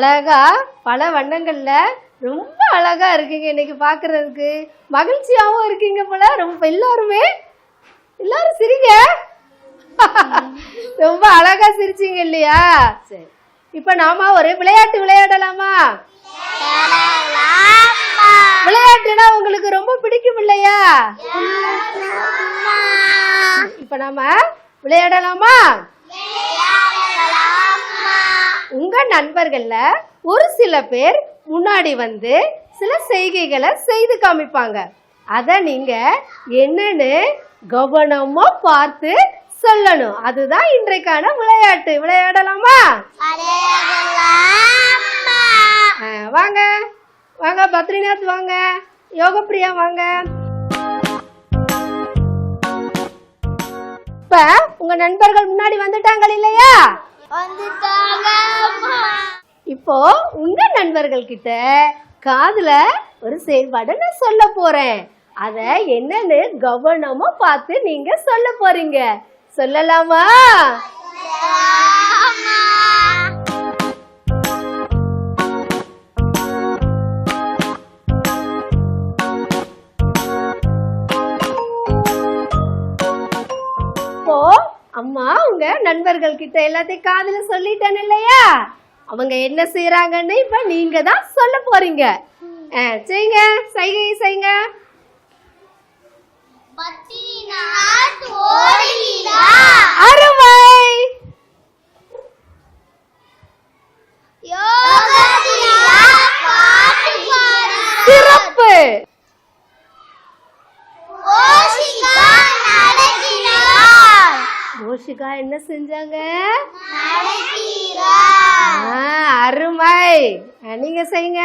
அழகா பல வண்ணங்கள்ல ரொம்ப அழகா இருக்கீங்க இன்னைக்கு பார்க்கிறதுக்கு மகிழ்ச்சியாவும் இருக்கீங்க போல. ரொம்ப எல்லாருமே எல்லாரும் சிரிங்க. ரொம்ப அழகா சிரிச்சீங்க இல்லையா? சரி. இப்ப நாம ஒரு விளையாட்டு விளையாடலாமா? விளையாட்டுனா உங்களுக்கு ரொம்ப பிடிக்கும் இல்லையா? இப்ப நாம விளையாடலாமா? உங்க நண்பர்கள்ல ஒரு சில பேர் முன்னாடி வந்து சில செய்கைகளை செய்து காமிப்பாங்க. அத நீங்க என்னன்னு கவனமா பார்த்து சொல்லணும். அதுதான் இன்றைக்கான விளையாட்டு. விளையாடலாமா? வாங்க. வாங்க பத்ரிநாத் வாங்க. யோகப்பிரியா வாங்க. இப்ப உங்க நண்பர்கள் முன்னாடி வந்துட்டாங்க இல்லையா? இப்போ உங்க நண்பர்கள் கிட்ட காதுல ஒரு செயல்பாடு நான் சொல்ல போறேன். அத என்னன்னு கவனமா பார்த்து நீங்க சொல்ல போறீங்க. சொல்லலாமா? நண்பர்கள் கிட்ட எல்லாத்தையும் காதுல சொல்லிட்டேன் இல்லையா? அவங்க என்ன செய்யறாங்கன்னு இப்ப நீங்க தான் சொல்ல போறீங்க. செய்யுங்க செய்கை செய்யுங்க. அருமை! ரோஷிகா என்ன செஞ்சாங்க? ஆ, அருமை. நீங்க செய்யுங்க.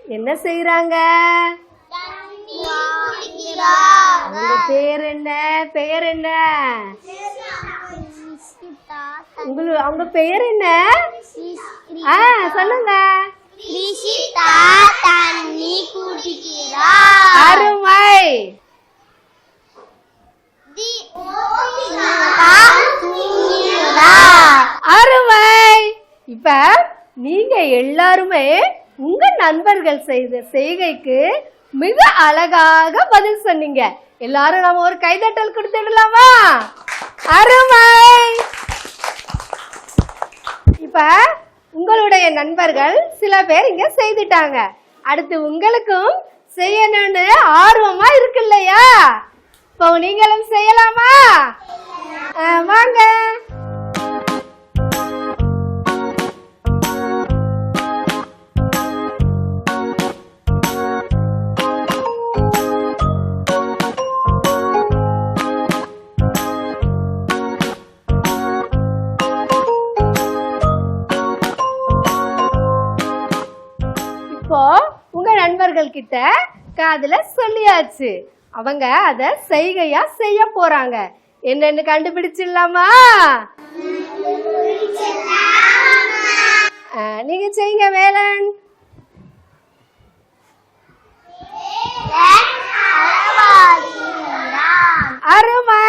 என்ன செய்யறாங்க உங்க பேர் என்ன? பெயர் என்ன? உங்களுக்கு அவங்க பெயர் என்ன? ஆ சொல்லுங்க. அருமை. அருமை. இப்ப நீங்க எல்லாருமே உங்க நண்பர்கள் செய்த செய்கைக்கு மிக அழகாக பதில் சொன்னீங்க. எல்லாரும் நம்ம ஒரு கைதட்டல் கொடுத்துடலாமா? அருமை. இப்ப உங்களுடைய நண்பர்கள் சில பேர் இங்க செய்துட்டாங்க. அடுத்து உங்களுக்கும் செய்யணும்னு ஆர்வமா இருக்கு இல்லையா இப்போ நீங்களும் செய்யலாமா? வாங்க. இப்போ உங்க நண்பர்கள் கிட்ட காதுல சொல்லியாச்சு. அவங்க அதை செய்கையா செய்ய போறாங்க. என்னன்னு கண்டுபிடிச்சிடலாமா? நீங்க செய்யுங்க வேலன். அருமை.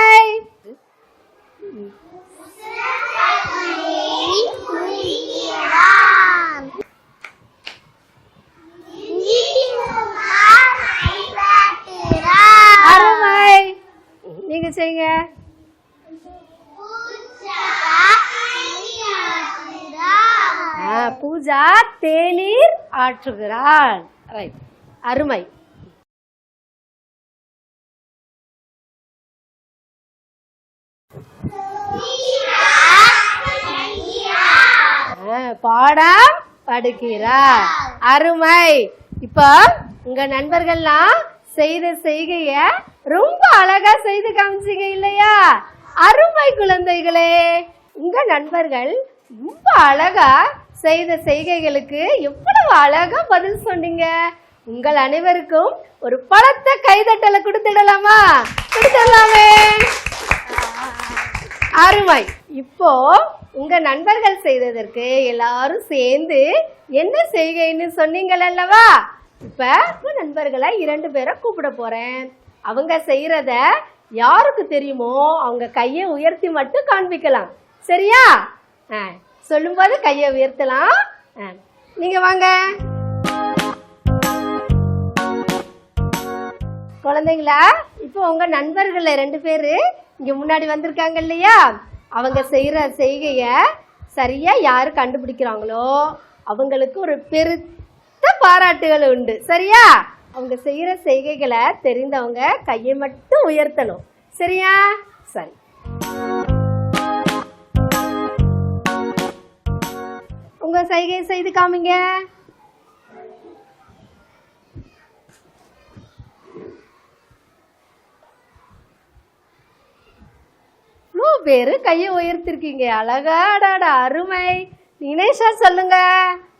பூஜா தேநீர் ஆற்றுகிறாள். ரைட் அருமை. பாடம் படுக்கிறார். அருமை. இப்போ உங்க நண்பர்கள்லாம் செய்த செய்கைய ரொம்ப அழகா செய்து காமிச்சீங்க இல்லையா? அருமை குழந்தைகளே. உங்க நண்பர்கள் ரொம்ப அழகா செய்த செய்கைகளுக்கு எவ்வளவு அழகா பதில் சொன்னீங்க. உங்கள் அனைவருக்கும் ஒரு பழத்த கைதட்டலை கொடுத்துடலாமா? கொடுத்துடலாமே. அருமை. இப்போ உங்க நண்பர்கள் செய்ததற்கு எல்லாரும் சேர்ந்து என்ன செய்கைன்னு சொன்னீங்கள் அல்லவா? இப்ப நண்பர்களை இரண்டு பேரை கூப்பிட போறேன். அவங்க செய்யறத யாருக்கு தெரியுமோ அவங்க கையை உயர்த்தி மட்டும் காண்பிக்கலாம். சரியா? ஆ, சொல்லும்போது கையை உயர்த்தலாம். ஆ, நீங்க வாங்க. குழந்தைங்களா இப்போ உங்க நண்பர்களில் ரெண்டு பேரு இங்க முன்னாடி வந்திருக்காங்க இல்லையா? அவங்க செய்யற செய்கைய சரியா யாரு கண்டுபிடிக்கிறாங்களோ அவங்களுக்கு ஒரு பெருத்த பாராட்டுகள் உண்டு. சரியா? அவங்க செய்யற செய்கைகளை தெரிந்தவங்க கையை மட்டும் உயர்த்தணும். சரியா? சரி. உங்க சைகை செய்து காமிங்க. இவ்வளோ பேரு கையை உயர்த்திருக்கீங்க. அழகாடாடா அருமை. நினைஷா சொல்லுங்க.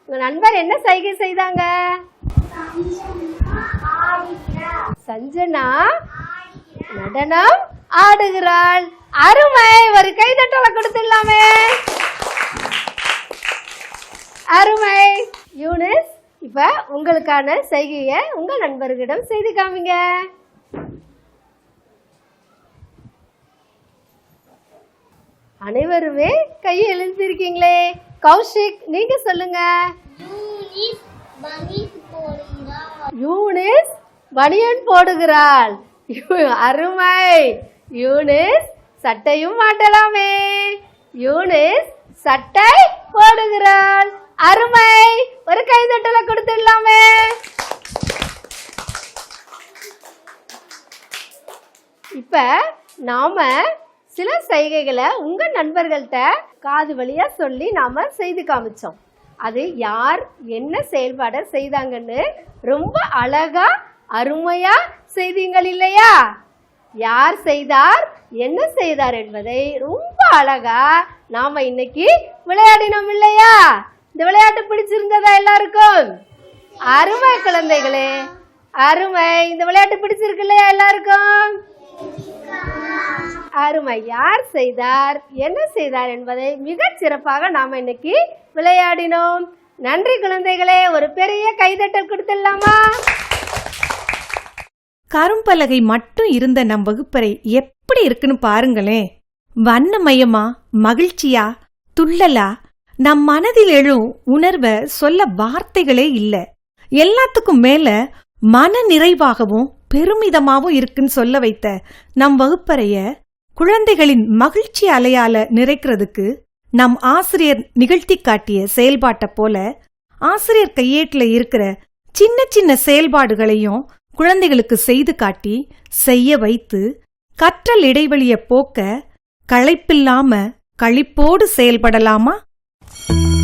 உங்க நண்பர் என்ன சைகை செய்தாங்க? சஞ்சனா நடனம் ஆடுகிறாள். அருமை ஒரு கைதட்டலை கொடுத்துடலாமே. அருமை. யூனிஸ் இப்ப உங்களுக்கான செய்கையை உங்க நண்பர்களிடம் செய்து காமிங்க. அனைவருமே கையை எழுந்திருக்கீங்களே. கௌஷிக் நீங்க சொல்லுங்க. யூனிஸ் பனியன் போடுகிறாள். அருமை. யூனிஸ் சட்டையும் மாட்டலாமே. யூனிஸ் சட்டை போடுகிறாள். அருமை. ஒரு கைதட்டலை கொடுத்துடலாமே. இப்ப நாம சில செய்கைகளை உங்க நண்பர்கள்ட்ட காது வழியா சொல்லி நாம செய்து காமிச்சோம். அது யார் என்ன செயல்பாடை செய்தாங்கன்னு ரொம்ப அழகா அருமையா செய்தீங்கள் இல்லையா? யார் செய்தார் என்ன செய்தார் என்பதை ரொம்ப அழகா நாம இன்னைக்கு விளையாடினோம் இல்லையா? இந்த விளையாட்டு பிடிச்சிருந்ததா எல்லாருக்கும்? அருமை குழந்தைகளே அருமை. இந்த விளையாட்டு பிடிச்சிருக்கு இல்லையா எல்லாருக்கும்? அருமை. யார் செய்தார்? என்ன செய்தார் என்பதை மிக சிறப்பாக நாம இன்னைக்கு விளையாடினோம். நன்றி குழந்தைகளே. ஒரு பெரிய கைதட்டல் கொடுத்துடலாமா? கரும்பலகை மட்டும் இருந்த நம் வகுப்பறை எப்படி இருக்குன்னு பாருங்களேன். வண்ணமயமா மகிழ்ச்சியா துள்ளலா நம் மனதில் எழும் உணர்வ சொல்ல வார்த்தைகளே இல்ல. எல்லாத்துக்கும் மேல மன நிறைவாகவும் பெருமிதமாவும் இருக்குன்னு சொல்ல வைத்த நம் வகுப்பறைய குழந்தைகளின் மகிழ்ச்சி அலையால நிறைக்கிறதுக்கு நம் ஆசிரியர் நிகழ்த்தி காட்டிய செயல்பாட்டை போல ஆசிரியர் கையேட்டுல இருக்கிற சின்ன சின்ன செயல்பாடுகளையும் குழந்தைகளுக்கு செய்து காட்டி செய்ய வைத்து கற்றல் இடைவெளிய போக்க களைப்பில்லாம களிப்போடு செயல்படலாமா? Thank you.